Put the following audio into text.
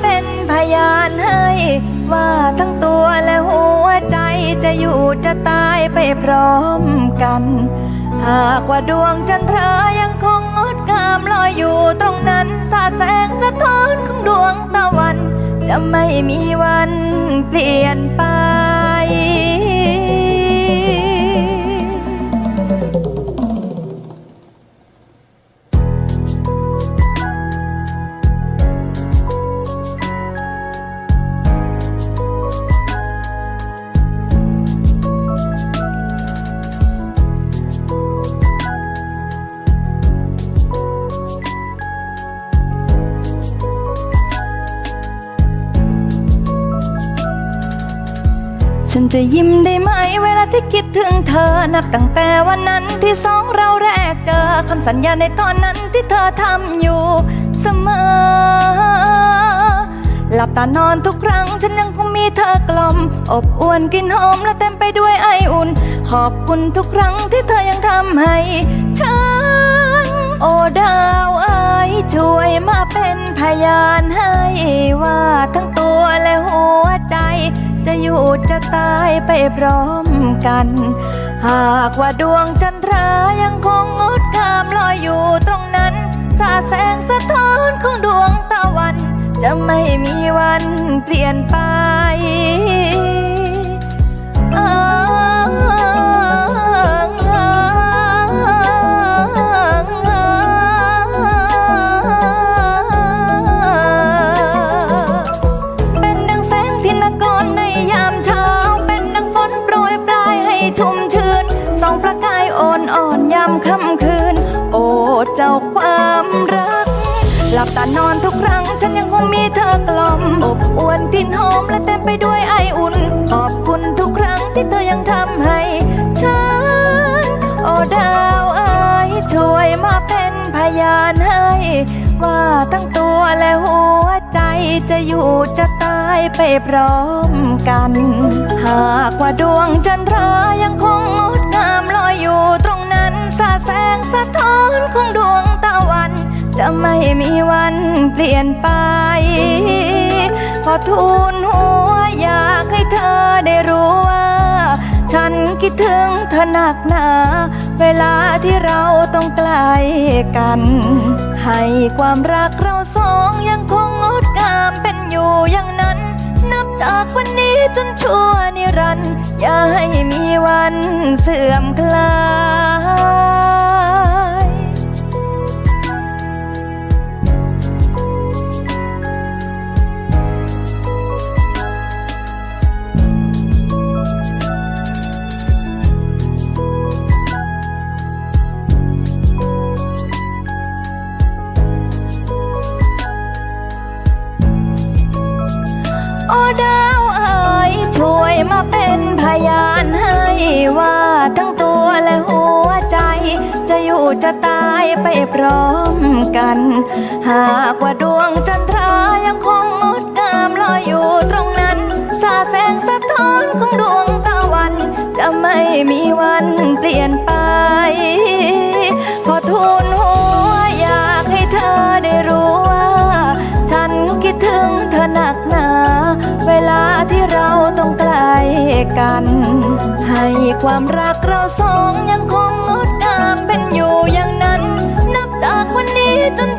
เป็นพยานให้ ว่าทั้งตัวและหัวใจจะอยู่จะตายไปพร้อมกัน หากว่าดวงจันทรายังคงงดงามลอยอยู่ตรงนั้นสาดแสงสะท้อนของดวงตะวัน จะไม่มีวันเปลี่ยนไป ฉันจะยิ้มได้ไหมเวลาที่คิดถึงเธอ นับตั้งแต่วันนั้นที่สองเราแรกเจอคำสัญญาในตอนนั้นที่เธอทำอยู่เสมอ หลับตานอนทุกครั้งฉันยังคงมีเธอกล่อมอบอวนกลินหอมและเต็มไปด้วยไออุ่น ขอบคุณทุกครั้งที่เธอยังทำให้ฉัน โอ้ดาวเอ้ยช่วยมาเป็นพยานให้ว่าทั้งตัวและหัวใจ จะอยู่จะตายไปพร้อมกัน หากว่าดวงจันทรายังคงงดงามลอยอยู่ตรงนั้นสาแสงสะท้อนของดวงตะวัน จะไม่มีวันเปลี่ยนไป เจ้าความรัก หลับตานอนทุกครั้ง ฉันยังคงมีเธอกล่อมอบอวนกลิ่นหอมและเต็มไปด้วยไออุ่น ขอบคุณทุกครั้งที่เธอยังทำให้ ฉัน โอ้ดาวเอ้ยช่วยมาเป็นพยานให้ ว่าทั้งตัวและหัวใจจะอยู่จะตายไปพร้อมกัน หากว่าดวงจันทรายังคงงดงามลอยอยู่ ม่มีวันเปลี่ยนไป ขอทูลหัวอยากให้เธอได้รู้ว่า ฉันคิดถึงเธอหนักหนา เวลาที่เราต้องไกลกัน ให้ความรักเราสองยังคงงดงามเป็นอยู่อย่างนั้น นับจากวันนี้จนชั่วนิรันดร์อย่าให้มีวันเสื่อมคลาย มาเป็นพยานให้ว่าทั้งตัวและหัวใจ จะอยู่จะตายไปพร้อมกัน หากว่าดวงจันทรายังคงงดงามลอยอยู่ตรงนั้น สาแสงสะท้อนของดวงตะวัน จะไม่มีวันเปลี่ยนไป ขอทูลหัวอยากให้เธอได้รู้ว่า ฉันคิดถึงเธอหนักหนา เวลาที่เราต้องไกล กัน ให้ความรักเราสองยังคงงดงามเป็นอยู่อย่างนั้น นับจากวันนี้จน